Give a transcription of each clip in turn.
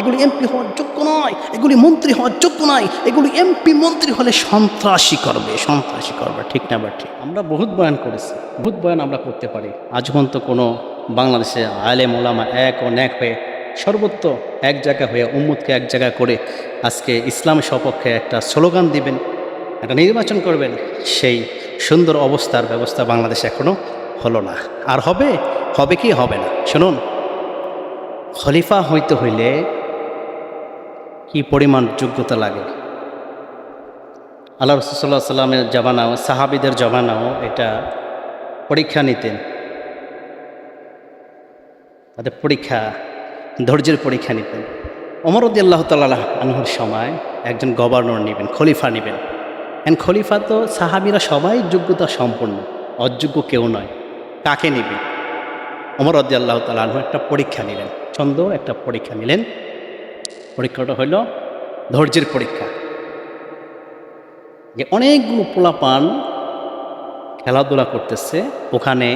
এগুলি এমপি হওয়ার যোগ্য নয়, এগুলি মন্ত্রী হওয়ার যোগ্য নয়, এগুলি এমপি মন্ত্রী হলে সন্ত্রাসী করবে সন্ত্রাসী করবে, ঠিক না বা ঠিক? আমরা বহুত বয়ান করেছি, বহুত বয়ান আমরা করতে পারি। আজ পর্যন্ত কোনো বাংলাদেশে আলে মোলামা এক ও ন্যাক হয়ে, সর্বত্র এক জায়গা হয়ে উম্মুদকে এক জায়গা করে আজকে ইসলাম সপক্ষে একটা স্লোগান দিবেন, একটা নির্বাচন করবেন, সেই সুন্দর অবস্থার ব্যবস্থা বাংলাদেশে এখনও হলো না। আর হবে? হবে কি? হবে না। শুনুন, খলিফা হইতে হইলে কি পরিমাণ যোগ্যতা লাগে? আল্লাহ রসুল্লাহ সাল্লামের জমানাও, সাহাবিদের জমানাও এটা পরীক্ষা নিতেন। তাদের পরীক্ষা, ধৈর্যের পরীক্ষা নিতেন। অমরদি আল্লাহ তাল্লাহ আনহুর সময় একজন গভর্নর নেবেন, খলিফা নেবেন। এন খলিফা তো সাহাবিরা সবাই যোগ্যতা সম্পন্ন, অযোগ্য কেউ নয়, কাকে নেবে অমর রদি আল্লাহ তাল্লাহ একটা পরীক্ষা নিলেন ছন্দ একটা পরীক্ষা নিলেন। পরীক্ষাটা হইল ধৈর্যের পরীক্ষা। যে অনেকগুলো পোলাপান খেলাধুলা করতেছে, ওখানে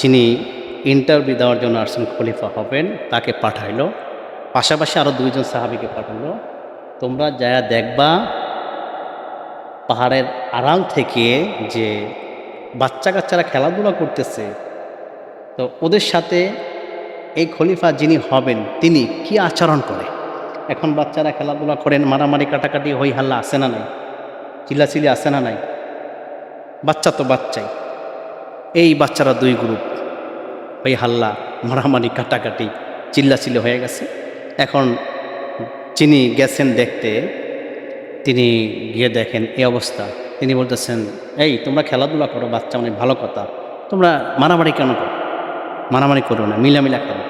যিনি ইন্টারভিউ দেওয়ার জন্য আসছেন খলিফা হবেন, তাকে পাঠাইলো। পাশাপাশি আরও দুইজন সাহাবিকে পাঠালো তোমরা যা দেখবা, পাহাড়ের আড়াল থেকে যে বাচ্চা কাচ্চারা খেলাধুলা করতেছে, তো ওদের সাথে এই খলিফা যিনি হবেন, তিনি কি আচরণ করে? এখন বাচ্চারা খেলাধুলা করেন, মারামারি, কাটাকাটি, হই হাল্লা, আসে না নাই? চিল্লাচিল্লি আসে না নাই? বাচ্চা তো বাচ্চাই। এই বাচ্চারা দুই গ্রুপ ওই হাল্লা, মারামারি, কাটাকাটি, চিল্লাচিল্লি হয়ে গেছে। এখন যিনি গেছেন দেখতে, তিনি গিয়ে দেখেন, এই অবস্থা। তিনি বলতেছেন, এই, তোমরা খেলাধুলা করো, বাচ্চা অনেক ভালো কথা। তোমরা মারামারি কেন করো? মারামারি করো না, মিলামিলা করো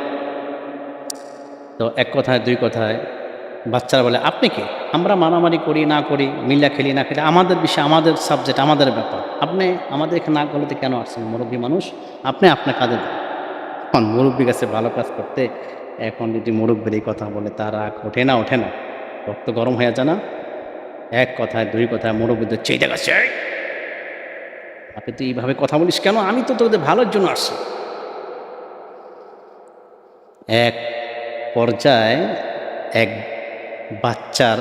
তো এক কথায়, দুই কথায় বাচ্চারা বলে, আপনি কে? আমরা মারামারি করি, না করি মিলা খেলি, না খেলি, আমাদের বিষয়, আমাদের সাবজেক্ট আমাদের ব্যাপার। আপনি আমাদের এখানে না করতে কেন আসছেন? মুরব্বী মানুষ, আপনি আপনার কাজে এখন মুরব্বী কাছে ভালো কাজ করতে এখন যদি মুরব্বীর এই কথা বলে, তার ওঠে না ওঠে না। রক্ত গরম হয়ে যায় না। এক কথায়, দুই কথায় মুরব্বীদের চেয়ে দেখাচ্ছে আপনি তুই এইভাবে কথা বলিস কেন? আমি তো তোদের ভালোর জন্য আসছি। এক পর্যায়ে এক বাচ্চার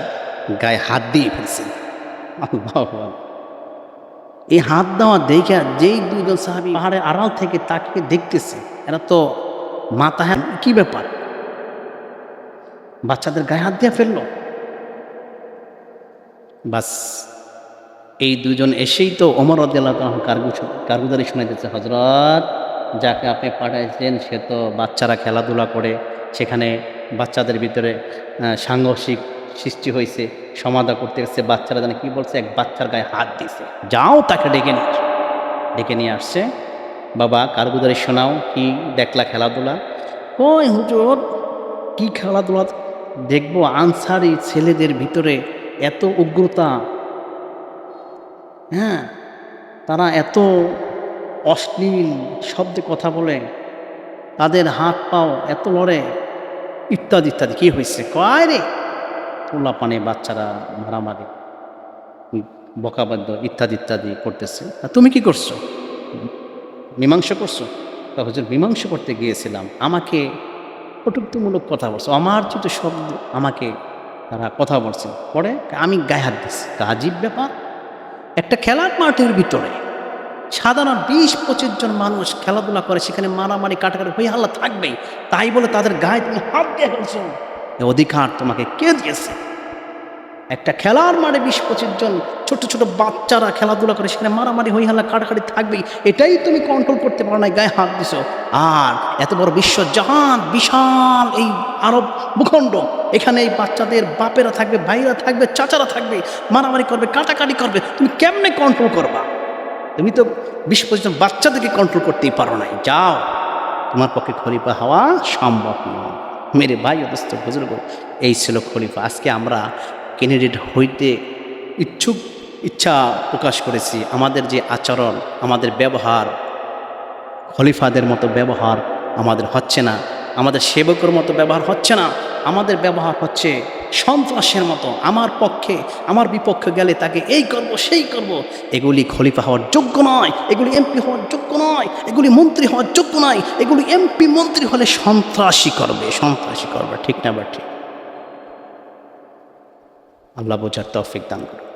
গায়ে হাত দিয়ে আকবার। এই হাত দেওয়া দেখে যেই দুইজন সাহাবি পাহাড়ের আড়াল থেকে তাকে দেখতেছে, এরা তো মাথা হ্যাঁ কি ব্যাপার? বাচ্চাদের গায়ে হাত দিয়ে ফেলল? বাস, এই দুজন এসেই তো কারগু কারগুদারি শোনা যাচ্ছে হজরত যাকে আপনি পাঠাইছেন, সে তো বাচ্চারা খেলাধুলা করে, সেখানে বাচ্চাদের ভিতরে সাংঘর্ষিক সৃষ্টি হয়েছে, সমাধা করতে গেছে। বাচ্চারা জানে কী বলছে, এক বাচ্চার গায়ে হাত দিয়েছে। যাও তাকে ডেকে নিয়ে। ডেকে নিয়ে আসছে। বাবা, কারগুদারি শোনাও, কি দেখলা খেলাধুলা? ওই হুজুর, কি খেলাধুলা? দেখব আনসারি ছেলেদের ভিতরে এত উগ্রতা। হ্যাঁ তারা এত অশ্লীল শব্দে কথা বলে, তাদের হাত পাও এত লড়ে। ইত্যাদি ইত্যাদি। কি হয়েছে? কয় রে? পোলা পানে বাচ্চারা মারামারি বকাবাদ্য ইত্যাদি ইত্যাদি করতেছে। তুমি কি করছ? মীমাংসা করছ? তা হুজুর, মীমাংসা করতে গিয়েছিলাম। আমাকে কটুক্তিমূলক কথা বলছো। আমার যদি শব্দ আমাকে তারা কথা বলছে। পরে আমি গায়ে হাত দিচ্ছি তা আজীব ব্যাপার। একটা খেলার মাঠের ভিতরে সাধারণ বিশ, পঁচিশ জন মানুষ খেলাধুলা করে, সেখানে মারামারি, কাটাকাটি হয়ে হাল্লা থাকবেই। তাই বলে তাদের গায়ে তুমি হাত দিয়ে ফেলছো অধিকার তোমাকে কে দিয়েছে? একটা খেলার মাঠে বিশ, পঁচিশ জন ছোট ছোট বাচ্চারা খেলাধুলা করে, সেখানে মারামারি হই হাল্লা কাটাকাটি থাকবেই। এটাই তুমি কন্ট্রোল করতে পারো না গায়ে হাত দিছো। আর এত বড় বিশ্ব জাহান, বিশাল এই আরব ভূখণ্ড। এখানে এই বাচ্চাদের বাপেরা থাকবে ভাইরা থাকবে, চাচারা থাকবে, মারামারি করবে, কাটাকাটি করবে। তুমি কেমনে কন্ট্রোল করবা? তুমি তো বিশ পঁচিশজন বাচ্চাদেরকে কন্ট্রোল করতেই পারো নাই। যাও। তোমার পক্ষে খলিফা হওয়া সম্ভব নয়। মেরে ভাই অবস্থ বুজুর্গ, এই ছিল খলিফা। আজকে আমরা ক্যান্ডিডেট হইতে ইচ্ছুক, ইচ্ছা প্রকাশ করেছি। আমাদের যে আচরণ, আমাদের ব্যবহার, খলিফাদের মতো ব্যবহার আমাদের হচ্ছে না। আমাদের সেবকের মতো ব্যবহার হচ্ছে না। আমাদের ব্যবহার হচ্ছে সন্ত্রাসের মতো আমার পক্ষে, আমার বিপক্ষে গেলে তাকে এই করব, সেই করব। এগুলি খলিফা হওয়ার যোগ্য নয়, এগুলি এমপি হওয়ার যোগ্য নয়, এগুলি মন্ত্রী হওয়ার যোগ্য নয়, এগুলি এমপি মন্ত্রী হলে সন্ত্রাসী করবে সন্ত্রাসী করবে, ঠিক না বা ঠিক? আল্লাহ বোঝার তফিক দান করবে